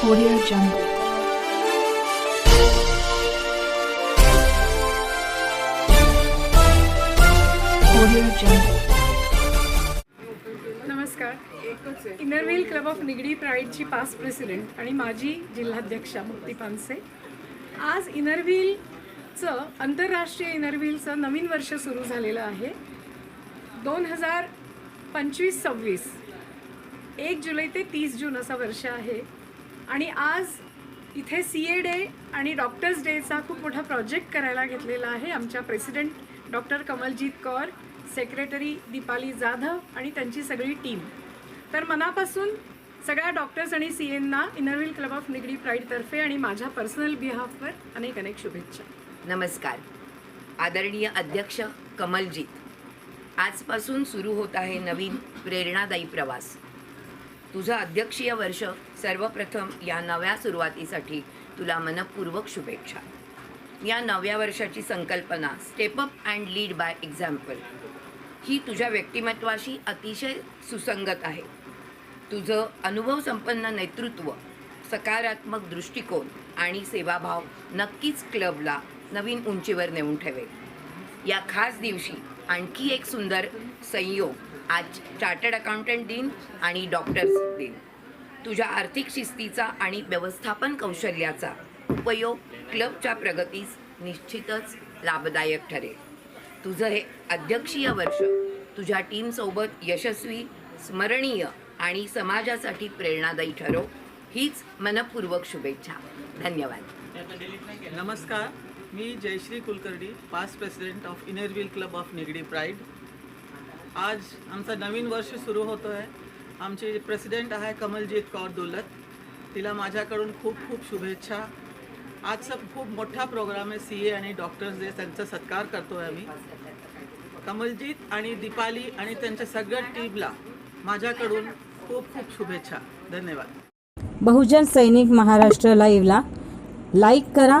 Audio Jungle. Audio Jungle. नमस्कार. Inner Wheel club of Nigdi प्राईडची past president आणि माजी जिल्हाध्यक्षा मुक्ती पानसे. आज इनरव्हीलचं आंतरराष्ट्रीय इनरव्हीलचं नवीन वर्ष सुरू झालेलं आहे. दोन हजार पंचवीस सव्वीस. एक जुलै ते तीस जून असं वर्ष आहे. आणि आज इथे सी ए डे आणि डॉक्टर्स डेचा खूप मोठा प्रोजेक्ट करायला घेतलेला आहे आमच्या president doctor Kamaljit Kaur secretary Deepali Jadhav आणि त्यांची सगळी टीम तर मनापासून सगळ्या डॉक्टर्स आणि C एनना Inner Wheel club of Nigdi प्राईडतर्फे आणि माझ्या पर्सनल बिहाफवर अनेक अनेक शुभेच्छा. नमस्कार. आदरणीय अध्यक्ष कमलजीत. आजपासून सुरू होत आहे नवीन प्रेरणादायी प्रवास. तुझं अध्यक्षीय वर्ष सर्वप्रथम या नव्या सुरुवातीसाठी तुला मनपूर्वक शुभेच्छा. या नव्या वर्षाची संकल्पना step up and lead by example ही तुझ्या व्यक्तिमत्वाशी अतिशय सुसंगत आहे. तुझं अनुभवसंपन्न नेतृत्व सकारात्मक दृष्टिकोन आणि सेवाभाव नक्कीच क्लबला नवीन उंचीवर नेऊन ठेवेल. या खास दिवशी आणखी एक सुंदर संयोग आज चार्टर्ड अकाउंटंट दिन आणि डॉक्टर्स दिन. तुझ्या आर्थिक शिस्तीचा आणि व्यवस्थापन कौशल्याचा उपयोग क्लबच्या प्रगतीस निश्चितच लाभदायक ठरेल. तुझं हे अध्यक्षीय वर्ष तुझ्या टीमसोबत यशस्वी स्मरणीय आणि समाजासाठी प्रेरणादायी ठरो हीच मनपूर्वक शुभेच्छा. धन्यवाद. नमस्कार. मी Jayashree Kulkarni past president of Inner Wheel club of Nigdi pride आज आमचं नवीन वर्ष सुरू होतो आहे आमचे प्रेसिडेंट आहे कमलजीत कौर दौलत तिला माझ्याकडून खूप खूप शुभेच्छा. आजचा खूप मोठा प्रोग्राम आहे सी ए आणि डॉक्टर्स डे त्यांचा सत्कार करतो आहे आम्ही. कमलजीत आणि दीपाली आणि त्यांच्या सगळ्या टीमला माझ्याकडून खूप खूप शुभेच्छा. धन्यवाद. बहुजन सैनिक महाराष्ट्र लाईव्हला लाईक करा